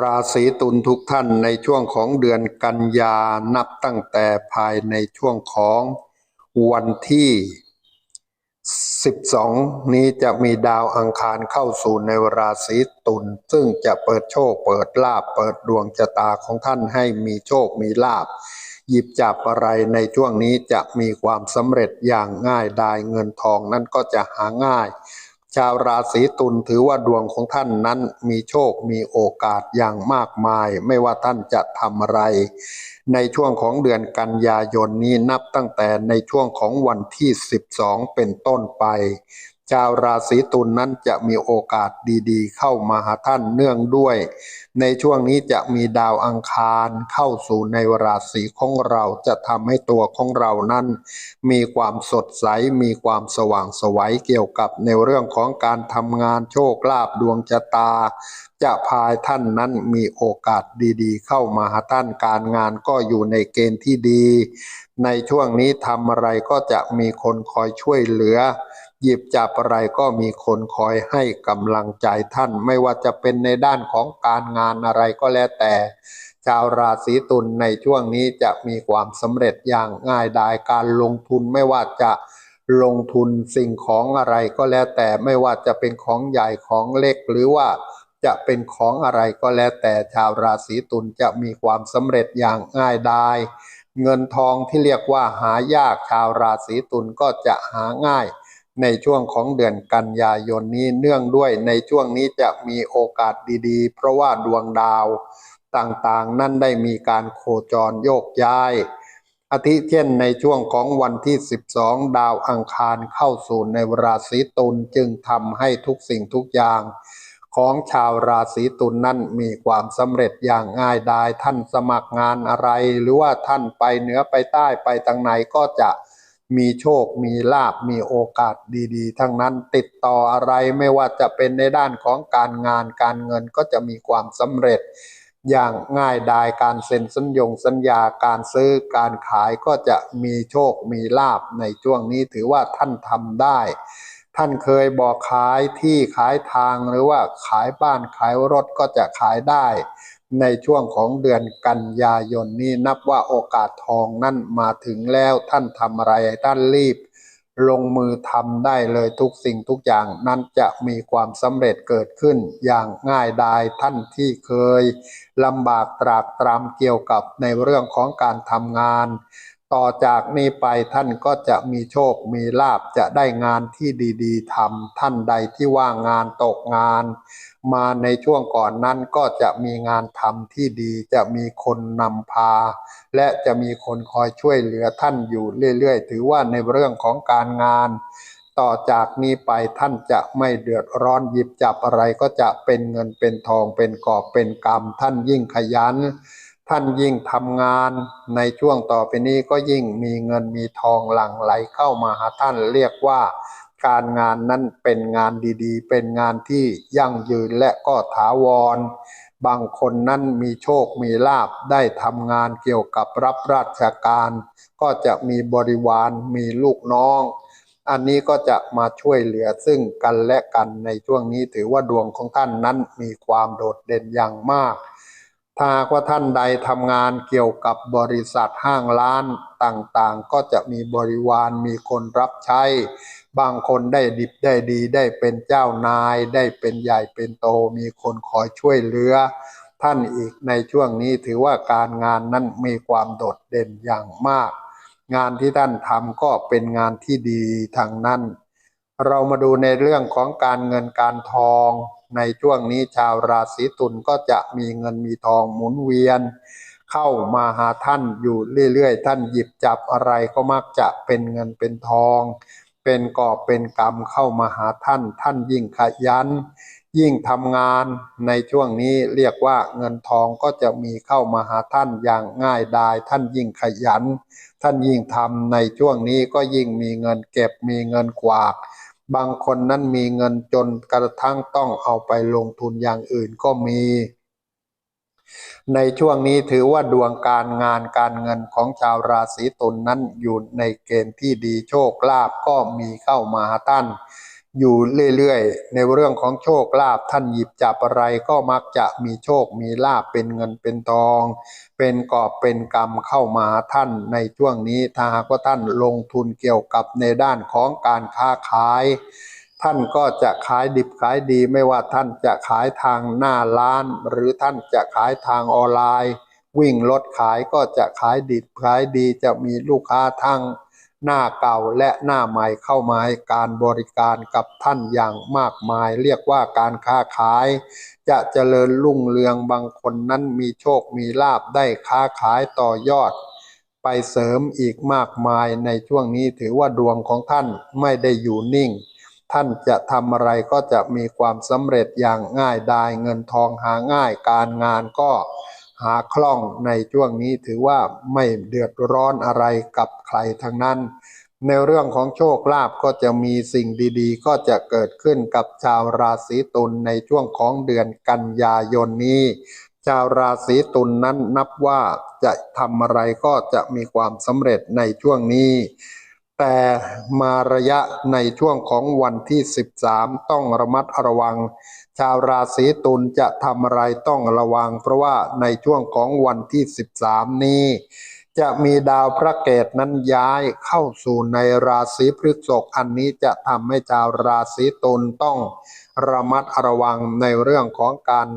ราศีตุลทุกท่านในช่วงของเดือนกันยานับตั้งแต่ภายในช่วงของวันที่ 12 นี้จะมีดาวอังคารเข้าสู่ในราศีตุลซึ่งจะเปิดโชคเปิดลาบเปิดดวงชะตาของท่านให้มีโชคมีลาบหยิบจับอะไรในช่วงนี้จะมีความสำเร็จอย่างง่ายดายเงินทองนั้นก็จะหาง่าย ชาวราศีตุลถือว่าดวงของท่านนั้นมีโชคมีโอกาสอย่างมากมาย ไม่ว่าท่านจะทำอะไร ในช่วงของเดือนกันยายนนี้นับตั้งแต่ในช่วงของวันที่ 12 เป็นต้นไป ชาวราศีตุลนนั้นจะมีโอกาสดีๆ เข้ามาหาท่านเนื่องด้วย ในช่วงนี้จะมีดาวอังคารเข้าสู่ในราศีของเราจะทำให้ตัวของเรานั้น มีความสดใสมีความสว่างไสวัยเกี่ยวกับในเรื่องของการทำงานโชคลาภดวงชะตา จะพายท่านนั้นมีโอกาสดีๆ เข้ามาหาท่านการงานก็อยู่ในเกณฑ์ที่ดี ในช่วงนี้ทำอะไรก็จะมีคนคอยช่วยเหลือ หยิบจับอะไรก็มีคนคอยให้กำลังใจท่าน ไม่ว่าจะเป็นในด้านของการงานอะไรก็แล้วแต่ ชาวราศีตุลในช่วงนี้จะมีความสำเร็จอย่างง่ายดายการลงทุนไม่ว่าจะลงทุนสิ่งของอะไรก็แล้วแต่ไม่ว่าจะเป็นของใหญ่ของเล็กหรือว่า จะเป็นของอะไรก็แล้วแต่ชาวราศีตุลจะมีความสำเร็จอย่างง่ายดายเงินทองที่เรียกว่าหายากชาวราศีตุลก็จะหาง่าย ในช่วงของเดือนกันยายนนี้เนื่องด้วยในช่วงนี้จะมีโอกาสดีๆ เพราะว่าดวงดาวต่างๆ นั่นได้มีการโคจรโยกย้ายอาทิเช่นในช่วงของวันที่ 12 ดาวอังคารเข้าสู่ในราศีตุลจึงทำให้ทุกสิ่งทุกอย่าง ของชาวราศีตุลนนั้นมีความสำเร็จอย่างง่ายดายท่านสมัครงานอะไร หรือว่าท่านไปเหนือไปใต้ไปทางไหนก็จะมีโชค มีลาบ มีโอกาสดีๆ ทั้งนั้นติดต่ออะไรไม่ว่าจะเป็นในด้านของการงานการเงินก็จะมีความสำเร็จ อย่างง่ายดายการเซ็นสัญญงสัญญาการซื้อการขายก็จะมีโชค มีลาบในช่วงนี้ถือว่าท่านทำได้ ท่านเคยบอกขายที่ขายทางหรือว่าขายบ้านขายรถก็จะขายได้ ในช่วงของเดือนกันยายนนี้นับว่าโอกาสทองนั่นมาถึงแล้วท่านทำอะไรท่านรีบ ลงมือทำได้เลยทุกสิ่งทุกอย่างนั้นจะมีความสำเร็จเกิดขึ้นอย่างง่ายดายท่านที่เคยลำบากตรากตรำเกี่ยวกับในเรื่องของการทำงาน ต่อจากนี้ไปท่านก็จะมีโชคมีลาบจะได้งานที่ดีๆทำท่านใดที่ว่างงานตกงาน มาในช่วงก่อนนั้นก็จะมีงานทำที่ดี จะมีคนนำพา และจะมีคนคอยช่วยเหลือท่านอยู่เรื่อยๆ ถือว่าในเรื่องของการงาน ต่อจากนี้ไปท่านจะไม่เดือดร้อนหยิบจับอะไรก็จะเป็นเงินเป็นทองเป็นกอบเป็นกรรม ท่านยิ่งขยัน ท่านยิ่งทำงานในช่วงต่อไปนี้ก็ยิ่งมีเงินมีทองหลั่งไหลเข้ามาหาท่านเรียกว่า การงานนั้นเป็นงานดีๆ เป็นงานที่ยั่งยืนและก็ถาวร บางคนนั้นมีโชคมีลาบได้ทำงานเกี่ยวกับรับราชการ ก็จะมีบริวารมีลูกน้อง อันนี้ก็จะมาช่วยเหลือซึ่งกันและกันในช่วงนี้ถือว่าดวงของท่านนั้นมีความโดดเด่นอย่างมาก ถ้าว่าท่านใดทำงานเกี่ยวกับบริษัทห้างร้านต่างๆ ก็จะมีบริวารมีคนรับใช้ บางคนได้ดิบได้ดีได้เป็นเจ้านาย ได้เป็นใหญ่เป็นโต มีคนคอยช่วยเหลือ ท่านอีกในช่วงนี้ถือว่าการงานนั้นมีความโดดเด่นอย่างมาก งานที่ท่านทำก็เป็นงานที่ดีทางนั้น เรามาดูในเรื่องของการเงินการทอง ในช่วงนี้ชาวราศีตุลก็จะมีเงินมีทองหมุนเวียน เข้ามาหาท่านอยู่เรื่อยๆ ท่านหยิบจับอะไรก็มักจะเป็นเงินเป็นทอง เป็นกอบเป็นกรรมเข้ามาหาท่าน ท่านยิ่งขยัน ยิ่งทำงานในช่วงนี้เรียกว่าเงินทองก็จะมีเข้ามาหาท่านอย่างง่ายดาย ท่านยิ่งขยัน ท่านยิ่งทำในช่วงนี้ก็ยิ่งมีเงินเก็บมีเงินกวาก บางคนนั้นมีเงินจนกระทั่งต้องเอาไปลงทุนอย่างอื่นก็มี ในช่วงนี้ถือว่าดวงการงานการเงินของชาวราศีตุลนนั้นอยู่ในเกณฑ์ที่ดีโชคลาภก็มีเข้ามาท่าน อยู่เรื่อยๆ ในเรื่องของโชคลาภท่านหยิบจับอะไรก็มักจะมีโชคมีลาภเป็นเงินเป็นทอง เป็นกอบเป็นกรรมเข้ามาท่านในช่วงนี้ถ้าหากว่าท่านลงทุนเกี่ยวกับในด้านของการค้าขาย ท่านก็จะขายดิบขายดีไม่ว่าท่านจะขายทางหน้าร้าน หรือท่านจะขายทางออนไลน์ วิ่งรถขายก็จะขายดิบขายดีจะมีลูกค้าทั้ง หน้าเก่าและหน้าใหม่เข้ามาให้การบริการกับท่านอย่างมากมาย เรียกว่าการค้าขาย จะเจริญรุ่งเรืองบางคนนั้นมีโชคมีลาบได้ค้าขายต่อยอด ไปเสริมอีกมากมายในช่วงนี้ถือว่าดวงของท่านไม่ได้อยู่นิ่ง ท่านจะทำอะไรก็จะมีความสำเร็จอย่างง่ายดายเงินทองหาง่ายการงานก็ หาคล่องในช่วงนี้ถือว่าไม่เดือดร้อนอะไรกับใครทั้งนั้น ในเรื่องของโชคลาภก็จะมีสิ่งดีๆ ก็จะเกิดขึ้นกับชาวราศีตุลในช่วงของเดือนกันยายนนี้ ชาวราศีตุลนนั้นนับว่าจะทำอะไรก็จะมีความสำเร็จในช่วงนี้ แต่มาระยะในช่วงของวันที่ 13 ต้องระมัดระวัง ชาวราศีตุลจะทำอะไรต้องระวัง เพราะว่าในช่วงของวันที่ 13 นี้ จะมีดาวพระเกตนั้นย้ายเข้าสู่ในราศีพฤษภอันนี้จะทำให้ชาวราศีตุลต้องระมัดระวังในเรื่องของการ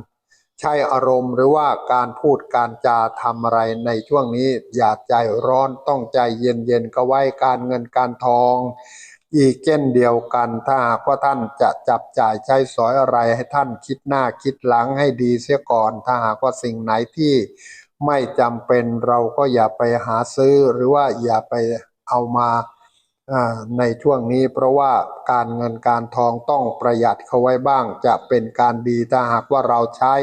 ใช้อารมณ์หรือว่าการพูดการจาทำอะไรในช่วงนี้ อย่าใจร้อนต้องใจเย็นๆก็ไว้การเงินการทอง อีกเช่นเดียวกันถ้าหากว่าท่านจะจับจ่ายใช้สอยอะไรให้ท่านคิดหน้าคิดหลังให้ดีเสียก่อน ถ้าหากว่าสิ่งไหนที่ไม่จำเป็นเราก็อย่าไปหาซื้อหรือว่าอย่าไปเอามา ในช่วงนี้เพราะว่าการเงินการทองต้องประหยัดเข้าไว้บ้าง จะเป็นการดีถ้าหากว่าเราใช้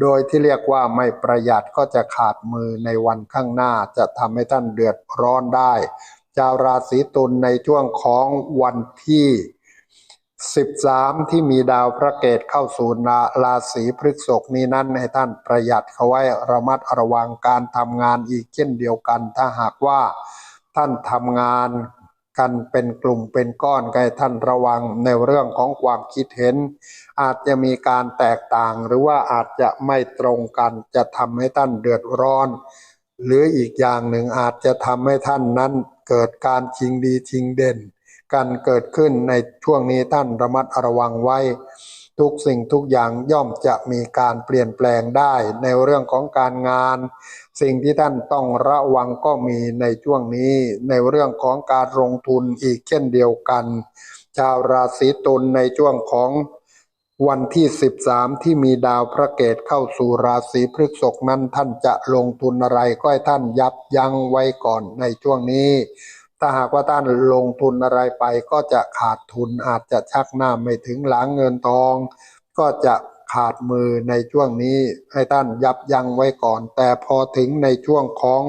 โดยที่เรียกว่าไม่ประหยัดก็จะขาดมือในวันข้างหน้าจะทำให้ท่านเดือดร้อนได้ชาวราศีตุลในช่วงของวันที่ 13 ที่มีดาวพระเกตเข้าสู่ราศีพฤษภนี้นั้นให้ท่านประหยัดเขาไว้ระมัดระวังการทำงานอีกเช่นเดียวกัน ถ้าหากว่าท่านทำงาน กันเป็นกลุ่มเป็นก้อนให้ท่านระวังในเรื่องของความคิดเห็น อาจจะมีการแตกต่างหรือว่าอาจจะไม่ตรงกันจะทำให้ท่านเดือดร้อน หรืออีกอย่างหนึ่งอาจจะทำให้ท่านนั้นเกิดการชิงดีชิงเด่น กันเกิดขึ้นในช่วงนี้ท่านระมัดระวังไว้ ทุกสิ่งทุกอย่างย่อมจะมีการเปลี่ยนแปลงได้ในเรื่องของการงาน สิ่งที่ท่านต้องระวังก็มีในช่วงนี้ในเรื่องของการลงทุนอีกเช่นเดียวกัน ชาวราศีตุลในช่วงของวันที่ 13 ที่มีดาวพระเกตเข้าสู่ราศีพฤษภนั้นท่านจะลงทุนอะไรก็ให้ท่านยับยั้งไว้ก่อนในช่วงนี้ ถ้าหากว่าท่านลงทุนอะไรไป ก็จะขาดทุนอาจจะชักหน้าไม่ถึงหลังเงินทอง ก็จะขาดมือในช่วงนี้ให้ท่านยับยั้งไว้ก่อน แต่พอถึงในช่วงของ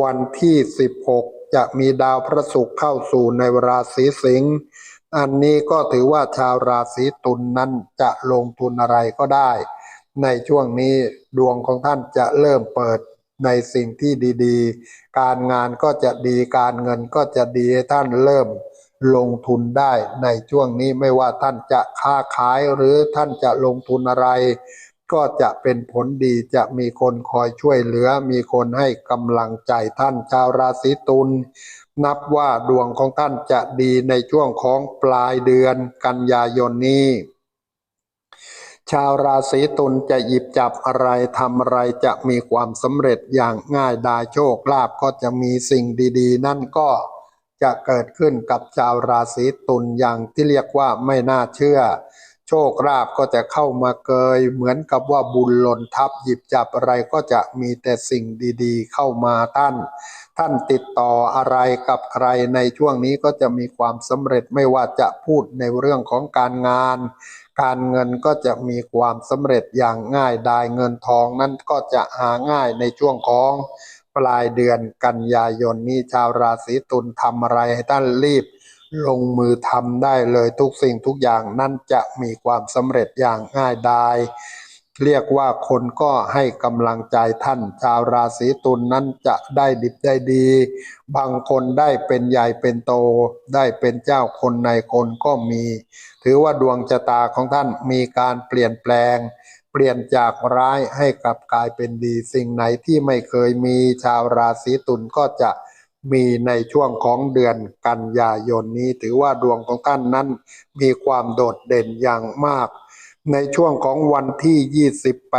วันที่ 16 จะมีดาวพระศุกร์เข้าสู่ในราศีสิงห์อันนี้ก็ถือว่าชาวราศีตุลนนั้นจะลงทุนอะไรก็ได้ ในช่วงนี้ดวงของท่านจะเริ่มเปิด ในสิ่งที่ดีๆ การงานก็จะดีการเงินก็จะดีให้ท่านเริ่มลงทุนได้ในช่วงนี้ไม่ว่าท่านจะค้าขายหรือท่านจะลงทุนอะไร ก็จะเป็นผลดีจะมีคนคอยช่วยเหลือ มีคนให้กำลังใจท่านชาวราศีตุลนับว่าดวงของท่านจะดีในช่วงของปลายเดือนกันยายนนี้ ชาวราศีตุลจะหยิบจับอะไรทำอะไรจะมีความสำเร็จอย่างง่ายดายโชคลาภก็จะมีสิ่งดีๆ นั่นก็จะเกิดขึ้นกับชาวราศีตุลอย่างที่เรียกว่าไม่น่าเชื่อ โชคลาภก็จะเข้ามาเกย เหมือนกับว่าบุญหล่นทับหยิบจับอะไรก็จะมีแต่สิ่งดีๆ เข้ามาท่าน ท่านติดต่ออะไรกับใครในช่วงนี้ก็จะมีความสำเร็จไม่ว่าจะพูดในเรื่องของการงาน การเงินก็จะมีความสำเร็จอย่างง่ายดายเงินทองนั้นก็จะหาง่ายในช่วงของปลายเดือนกันยายนนี้ชาวราศีตุลทำอะไรให้ท่านรีบ ลงมือทำได้เลยทุกสิ่งทุกอย่างนั่นจะมีความสำเร็จอย่างง่ายดาย เรียกว่าคนก็ให้กำลังใจท่าน ชาวราศีตุลนนั้นจะได้ดิบได้ดี บางคนได้เป็นใหญ่เป็นโต ได้เป็นเจ้าคนในคนก็มี ถือว่าดวงชะตาของท่านมีการเปลี่ยนแปลง เปลี่ยนจากร้ายให้กลับกลายเป็นดี สิ่งไหนที่ไม่เคยมีชาวราศีตุลก็จะมีในช่วงของเดือนกันยายนนี้ ถือว่าดวงของท่านนั้นมีความโดดเด่นอย่างมาก ในช่วงของวันที่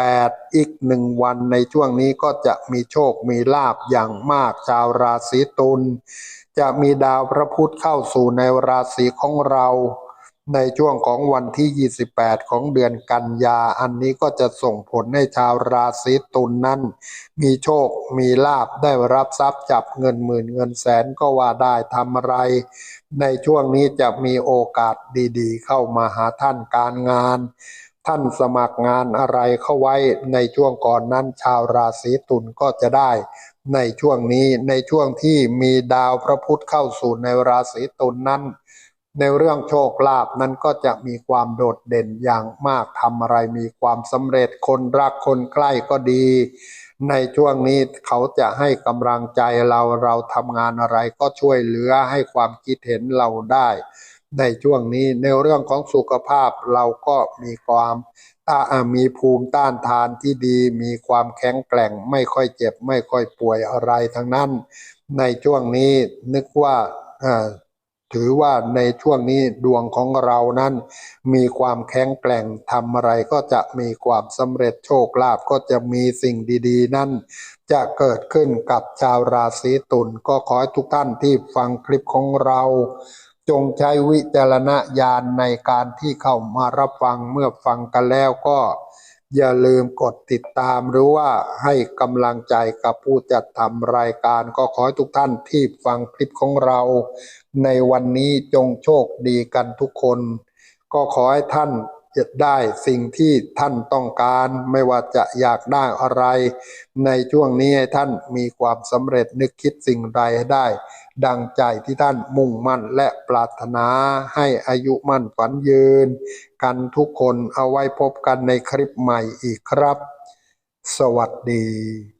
28 อีกหนึ่งวันในช่วงนี้ก็จะมีโชคมีลาบอย่างมากชาวราศีตุล จะมีดาวพระพุธเข้าสู่ในราศีของเรา ในช่วงของวันที่ 28 ของเดือนกันยา อันนี้ก็จะส่งผลให้ชาวราศีตุลนนั้น มีโชค มีลาบ ได้รับทรัพย์จับเงินหมื่นเงินแสนก็ว่าได้ทำอะไร ในช่วงนี้จะมีโอกาสดีๆ เข้ามาหาท่านการงาน ท่านสมัครงานอะไรเข้าไว้ในช่วงก่อนนั้นชาวราศีตุลก็จะได้ในช่วงนี้ในช่วงที่มีดาวพระพุธเข้าสู่ในราศีตุลนั้น ในเรื่องโชคลาภนั้นก็จะมีความโดดเด่นอย่างมากทำอะไรมีความสำเร็จคนรักคนใกล้ก็ดี ในช่วงนี้เขาจะให้กำลังใจเราเราทำงานอะไรก็ช่วยเหลือให้ความคิดเห็นเราได้ ในช่วงนี้ในเรื่องของสุขภาพเราก็มีความต้ามีภูมิต้านทานที่ดี มีความแข็งแกร่งไม่ค่อยเจ็บ ไม่ค่อยป่วยอะไรทั้งนั้น ในช่วงนี้นึกว่า ถือว่าในช่วงนี้ดวงของเรานั้น มีความแข็งแกร่งทำอะไรก็จะมีความสำเร็จโชคลาภก็จะมีสิ่งดีๆ นั่นจะเกิดขึ้นกับชาวราศีตุลก็ขอให้ทุกท่านที่ฟังคลิปของเรา จงใช้วิจารณญาณในการที่เข้ามารับฟังเมื่อฟังกันแล้วก็ อย่าลืมกดติดตามหรือว่าให้กำลังใจกับผู้จัดทำรายการก็ขอให้ทุกท่านที่ฟังคลิปของเรา ในวันนี้จงโชคดีกันทุกคน ก็ขอให้ท่าน จะได้สิ่งที่ท่านต้องการไม่ว่าจะอยากได้อะไร ในช่วงนี้ให้ท่านมีความสำเร็จนึกคิดสิ่งใดให้ได้ ดังใจที่ท่านมุ่งมั่นและปรารถนาให้อายุมั่นฝันยืน กันทุกคนเอาไว้พบกันในคลิปใหม่อีกครับ สวัสดี